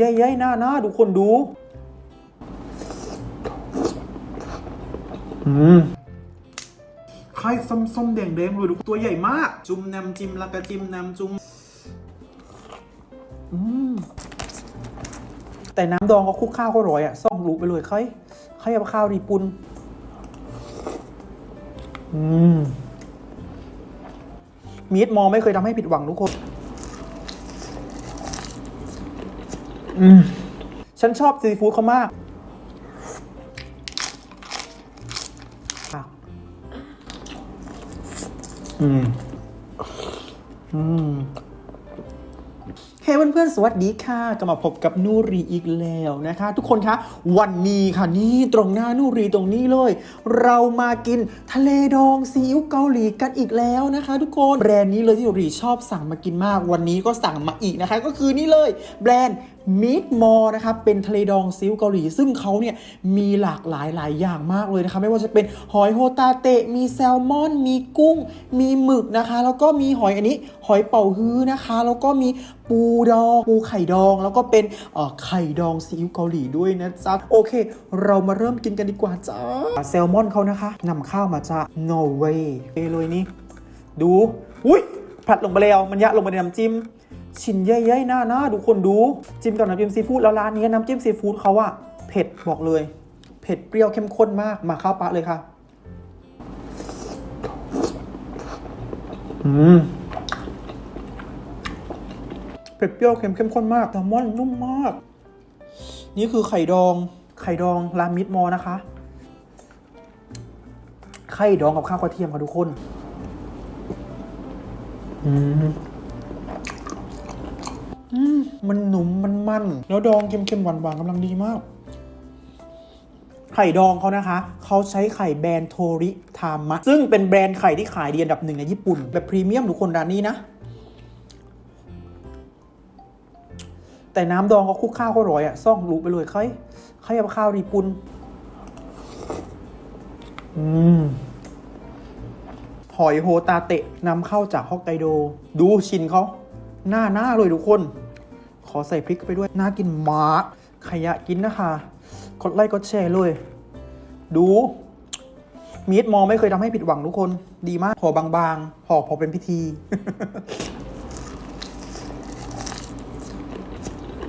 ใหญ่ๆหน้าหน้าทุกคนดูอืมไข่ส้มๆแดงๆเลยทุกคนตัวใหญ่มาก จุ่มน้ำจิ้มแล้วก็จิ้มน้ำจุ่มอืมแต่น้ำดองเขาคลุกข้าวเขาอร่อยอะซ่องลุกไปเลยใครใครเอาข้าวดีปุนอืมมีดมองไม่เคยทำให้ผิดหวังทุกคน อืม ฉันชอบซีฟู้ดเขามากอะอืม อืมเฮ้เพื่อนๆ สวัสดีค่ะกลับมาพบกับนูรีอีกแล้วนะคะ ทุกคนคะวันนี้ค่ะนี่ตรงหน้านูรีตรงนี้เลย เรามากินทะเลดองซีอิ๊วเกาหลีกันอีกแล้วนะคะ ทุกคนแบรนด์นี้เลยที่นูรีชอบสั่งมากินมาก วันนี้ก็สั่งมาอีกนะคะ ก็คือนี่เลย แบรนด์มิดมอนะคะเป็นทะเลดองซีอิ๊วเกาหลี ซึ่งเขาเนี่ยมีหลากหลายหลายอย่างมากเลยนะคะไม่ว่าจะเป็นหอยโฮตาเตะ มีแซลมอน มีกุ้ง มีหมึกนะคะ แล้วก็มีหอยอันนี้ หอยเป่าฮื้อนะคะ แล้วก็มีปูดองปูไข่ดอง แล้วก็เป็นไข่ดองซีอิ๊วเกาหลีด้วยนะจ๊ะโอเค เรามาเริ่มกินกันดีกว่าจ้าแซลมอนเขานะคะนำข้าวมาจากนอร์เวย์เลยนี่ดูอุ้ยผัดลงไปแล้วมันยะลงไปในน้ำจิ้ม ชิ้นใหญ่ๆหน้าหน้าดูคนดู จิ้มกับน้ำจิ้มซีฟู้ดแล้วร้านนี้น้ำจิ้มซีฟู้ดเขาอะเผ็ดบอกเลย เผ็ดเปรี้ยวเข้มข้นมากมาข้าวปะเลยค่ะ อืมเผ็ดเปรี้ยวเค็มเข้มข้นมากแซลมอนนุ่มมาก นี่คือไข่ดอง ไข่ดองรามิดมอนะคะ ไข่ดองกับข้าวกระเทียมค่ะทุกคน อืม อืมมันหนุ่มมันมันแล้วดองเค็มๆหวานๆกำลังดีมาก ไข่ดองเขานะคะ เขาใช้ไข่แบรนด์โทริทามะ ซึ่งเป็นแบรนด์ไข่ที่ขายดีอันดับหนึ่งในญี่ปุ่น แบบพรีเมียมทุกคนร้านนี้นะ แต่น้ำดองเขาคลุกข้าวเขาอร่อยอะซ่องรูไปเลยใครใครเอาข้าวดีปุนอืมหอยโฮตาเตะนำเข้าจากฮอกไกโด ดูชินเขาหน้าหน้าเลยทุกคน ขอใส่พริกไปด้วย น่ากินมากขยะกินนะคะ กดไลค์กดแชร์เลย ดูมีดมองไม่เคยทำให้ผิดหวังทุกคน ดีมากห่อบางๆห่อพอเป็นพิธี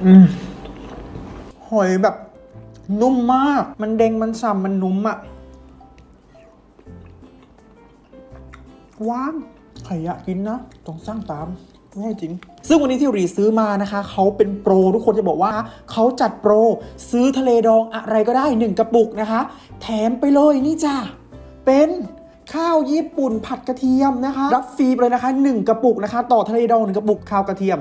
อืมหอยแบบ นุ่มมาก มันเด้งมันฉ่ำมันนุ่มอะว้างใครอยากกินนะ ต้องสร้างตาม ง่ายจริง ซึ่งวันนี้ที่รีซื้อมานะคะ เขาเป็นโปรทุกคนจะบอกว่าเขาจัดโปร ซื้อทะเลดองอะไรก็ได้ 1 กระปุกนะคะ แถมไปเลยนี่จ้าเป็นข้าวญี่ปุ่นผัดกระเทียมนะคะ รับฟรีไปเลยนะคะ 1 กระปุกนะคะ ต่อทะเลดอง1กระปุกข้าวกระเทียม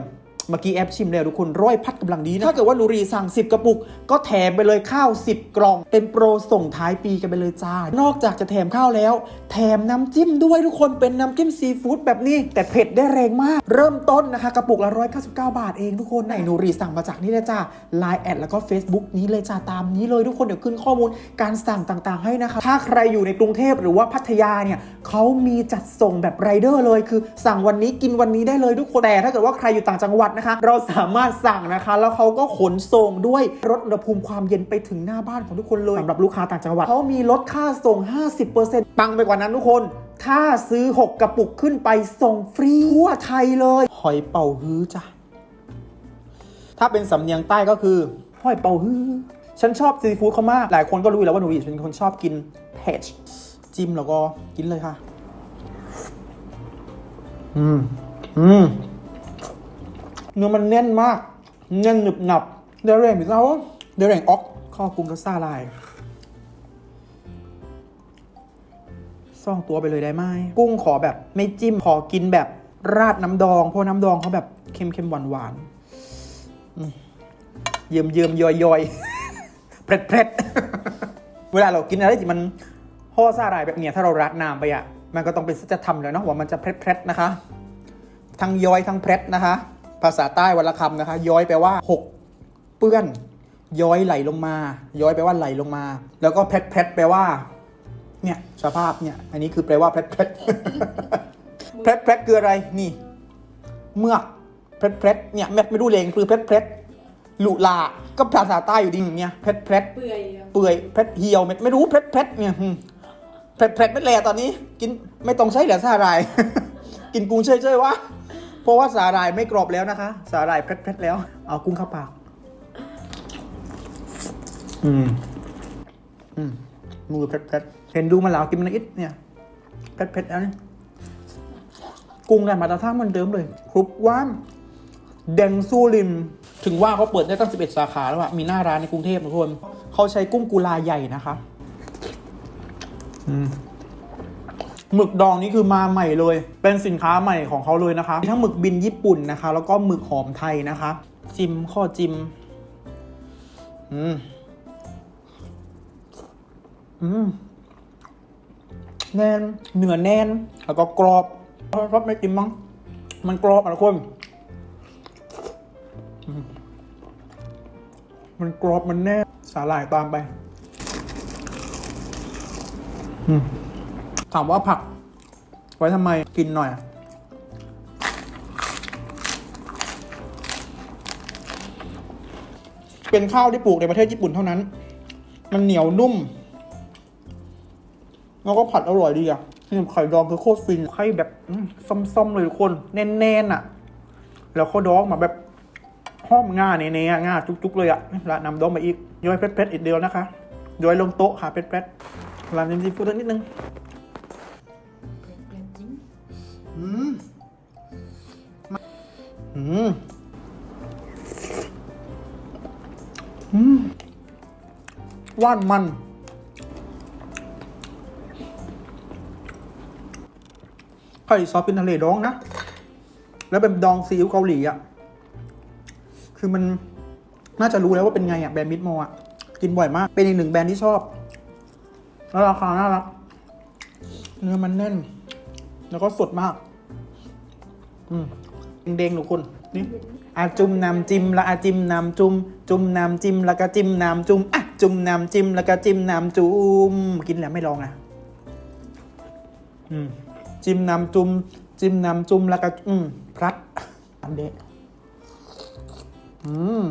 เมื่อกี้แอปชิมแล้วทุกคนร้อยพัดกำลังดีนะ ถ้าเกิดว่าหนูรีสั่ง 10 กระปุก ก็แถมไปเลยข้าว 10 กล่อง เป็นโปรส่งท้ายปีกันไปเลยจ้า นอกจากจะแถมข้าวแล้ว แถมน้ำจิ้มด้วยทุกคนเป็นน้ำจิ้มซีฟู้ดแบบนี้ แต่เผ็ดได้แรงมาก เริ่มต้นนะคะ กระปุกละ199 บาทเองทุกคนไหนหนูรีสั่งมาจากนี่เลยจ้า Line แอดแล้วก็ Facebook นี้เลยจ้าตามนี้เลยทุกคนเดี๋ยวขึ้นข้อมูลการสั่งต่างๆ ให้นะคะถ้าใครอยู่ในกรุงเทพหรือว่าพัทยาเนี่ยเขามีจัดส่งแบบไรเดอร์เลยคือ สั่งวันนี้กินวันนี้ได้เลยทุกคนแต่ถ้าเกิดว่าใครอยู่ต่างจังหวัดนะคะ เราสามารถสั่งนะคะ แล้วเขาก็ขนส่งด้วยลดอุณหภูมิความเย็นไปถึงหน้าบ้านของทุกคนเลยสำหรับลูกค้าต่างจังหวัดเขามีลดค่าส่ง 50%ปังไปกว่านั้นทุกคนถ้าซื้อ 6 กระปุกขึ้นไปส่งฟรีทั่วไทยเลย หอยเป่าฮื้อจ้ะ ถ้าเป็นสำเนียงใต้ก็คือ หอยเป่าฮื้อ ฉันชอบซีฟู้ดเขามาก หลายคนก็รู้แล้วว่าหนูดีเป็นคนชอบกินเผ็ดจิ้มแล้วก็กินเลยค่ะ อืม อืม เนื้อมันแน่นมากแน่นหนึบหนับเดยวแรงอีกแล้วเดยวแรงออกข้าวปรุงกับซาลายซ่องตัวไปเลยได้ไหมกุ้งขอแบบไม่จิ้มขอกินแบบราดน้ำดอง เพราะน้ำดองเขาแบบเค็มเค็มหวานหวานเยิมเยิมยอยยอยเผ็ดเผ็ดเวลาเรากินอะไรที่มันห่อซาลายแบบเนี้ยถ้าเราราดน้ำไปอะ มันก็ต้องเป็นสัจธรรมแล้วเนาะว่ามันจะเผ็ดเผ็ดนะคะ ทั้งย้อยทั้งเพร็ดนะคะ ภาษาใต้วันละคำนะคะ ย้อยแปลว่าหกเปื้อน ย้อยไหลลงมา ย้อยแปลว่าไหลลงมา แล้วก็เพร็ดเพร็ดแปลว่า เนี่ยสภาพเนี่ย อันนี้คือแปลว่าเพร็ดเพร็ดเพร็ดเพร็ดคืออะไรนี่ เมือกเพร็ดเพร็ดเนี่ยแมทไม่รู้เลงคือเพร็ดเพร็ดหลุลาก็ภาษาใต้อยู่ดีอย่างเงี้ยเพชรเพชรเปื่อยอะเปื่อยเพชรเหี่ยวเม็ดไม่รู้เพชรเพชรเนี่ยอืมเพชรเพชรไม่แลตอนนี้ กินไม่ต้องใช้เหลือสาหร่ายกินกุ้งเฉยๆวะเพ ราะว่าสาหร่ายไม่กรอบแล้วนะคะ สาหร่ายเพชรเพชรแล้ว เอากุ้งเข้าปาก อืม อืมมือเพชรเพชรเห็นดูมาแล้วกินมันอิดเนี่ยเพชรเพชรแล้วนี่กุ้งได้มาตรฐานเหมือนเดิมเลยครุบว่านแดงซูริม ถึงว่าเขาเปิดได้ตั้ง 11 สาขาแล้วอะมีหน้าร้านในกรุงเทพทุกคน เขาใช้กุ้งกุลาใหญ่นะคะ อืม หมึกดองนี่คือมาใหม่เลย เป็นสินค้าใหม่ของเขาเลยนะคะ ทั้งหมึกบินญี่ปุ่นนะคะ แล้วก็หมึกหอมไทยนะคะ จิมข้อจิม อืม อืม แน่นเนื้อแน่น แล้วก็กรอบรสไม่กินมั้ง มันกรอบอะทุกคนมมันกรอบมันแน่นสาหร่ายตามไป อืม ถามว่าผัก ไว้ทำไมกินหน่อย เป็นข้าวที่ปลูกในประเทศญี่ปุ่นเท่านั้น มันเหนียวนุ่ม แล้วก็ผัดอร่อยดีอะนี่ไข่ดองคือโคตรฟินไข่แบบส้มๆเลยทุกคน แน่นๆอะแล้วเขาดองมาแบบห้อมง่าเนๆง่าจุกๆเลยอะละนำดองมาอีกย้อยเพชรๆอีกเดียวนะคะย้อยลงโต๊ะค่ะเพชรๆร้านนิมซีฟู้ดนิดนึง อืมอืมอืมว่านมัน ไข่ซอสเป็นทะเลดองนะ แล้วเป็นดองซีอิ๊วเกาหลีอะ คือมันน่าจะรู้แล้วว่าเป็นไงอะแบรนด์มิดโมอะ กินบ่อยมาก เป็นอีกหนึ่งแบรนด์ที่ชอบ แล้วราคาน่ารัก เนื้อมันแน่น แล้วก็สดมาก อืมเด้งๆหนูคุณนี่อาจุ่มน้ำจิ้มแล้วอาจิ้มน้ำจุ่มจุ่มน้ำจิ้มแล้วก็จิ้มน้ำจุ่มอะจุ่มน้ำจิ้มแล้วก็จิ้มน้ำจุ่มกินแล้วไม่ลองนะอืมจิ้มน้ำจุ่มจิ้มน้ำจุ่มแล้วก็อืมพลัดอันเดะอืม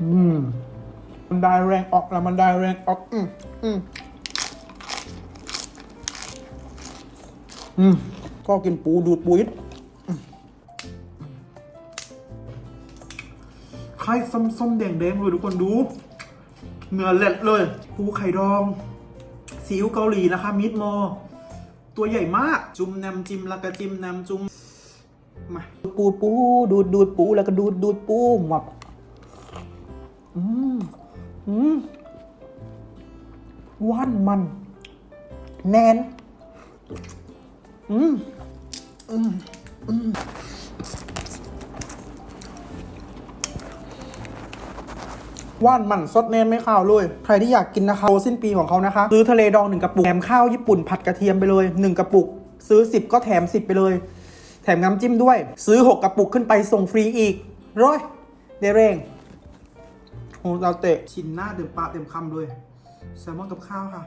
อืมมันได้แรงออกแล้วมันได้แรงออก อืมอืม อืมก็กินปูดูดปูยิดไข่ส้มๆแดงๆเลยทุกคนดู เนื้อเล็ดเลย ปูไข่ดองซีอิ๊วเกาหลีนะคะมิดมอ ตัวใหญ่มาก จุ่มน้ำจิ้มแล้วก็จิ้มน้ำจุ่มมาปูปูดูดดูดปูแล้วก็ดูดดูดปูหมับอืมอืมหว่านมัน แน่น อืมอืมอืมว่านมันสดเน้นไม่ข้าวเลย ใครที่อยากกินนะคะโปรสิ้นปีของเขานะคะ ซื้อทะเลดองหนึ่งกระปุกแถมข้าวญี่ปุ่นผัดกระเทียมไปเลยหนึ่งกระปุก ซื้อ 10 ก็แถม 10 ไปเลย แถมน้ำจิ้มด้วย ซื้อ 6 กระปุกขึ้นไปส่งฟรีอีกร้อยเดเร่งโอ้เราเตะ ชิ้นหน้าเต็มปากเต็มคำเลยแซลมอนกับข้าวค่ะ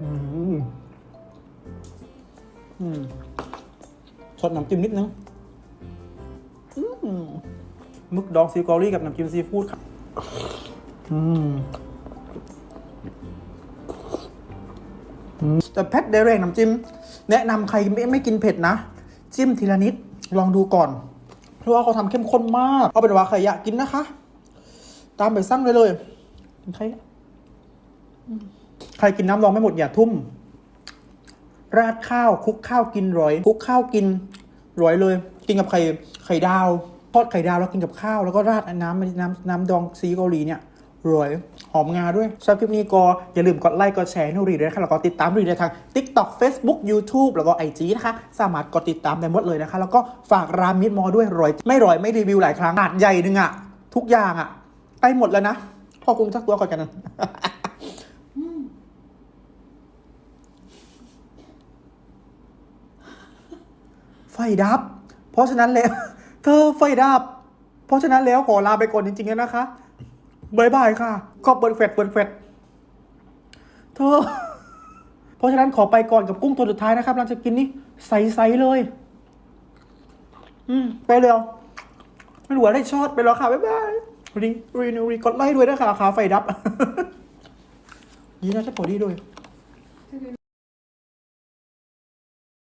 อืมอืมสดน้ำจิ้มนิดนึงอืมมึกดองซีกอรี่กับน้ำจิ้มซีฟู้ดครับ อืมแต่เผ็ดได้แรงน้ำจิ้มแนะนำใครไม่ไม่กินเผ็ดนะ จิ้มทีละนิดลองดูก่อน เพราะว่าเขาทำเข้มข้นมาก เอาเป็นว่าใครอยากกินนะคะ ตามไปสั่งเลยเลยใคร ใครกินน้ำรองไม่หมดอย่าทุ่ม ราดข้าวคุกข้าวกินร้อยคุกข้าวกินร้อยเลย กินกับไข่ไข่ดาวทอดไข่ดาวแล้วกินกับข้าวแล้วก็ราดน้ำน้ำน้ำดองซีเกาหลีเนี่ยร้อยหอมงาด้วยชอบคลิปนี้ก็อย่าลืมกดไลค์กดแชร์นูรีด้วยนะคะแล้วก็ติดตามนูรีได้ทาง TikTok Facebook YouTube แล้วก็ IG นะคะ สามารถกดติดตามได้หมดเลยนะคะ แล้วก็ฝากรามิดมอด้วยร้อย ไม่ร้อยไม่รีวิวหลายครั้งอาดใหญ่หนึ่งอะทุกอย่างอะใกล้หมดแล้วนะ พอกุ้งสักตัวก่อนกันนะ ดับ เพราะฉะนั้นแล้ว เธอไฟดับ เพราะฉะนั้นแล้วขอลาไปก่อนจริงๆแล้วนะคะบายบายค่ะขอบเปิดแฟดเปิดแฟดเธอ เพราะฉะนั้นขอไปก่อนกับกุ้งตัวสุดท้ายนะครับหลังจากกินนี่ใสๆเลย อืม ไปเลยไม่รู้ว่าได้ช็อตไปแล้วค่ะ บ๊ายบายรีรีรีกดไลค์ด้วยนะคะขาไฟดับ ยีน่าจะพอดีด้วย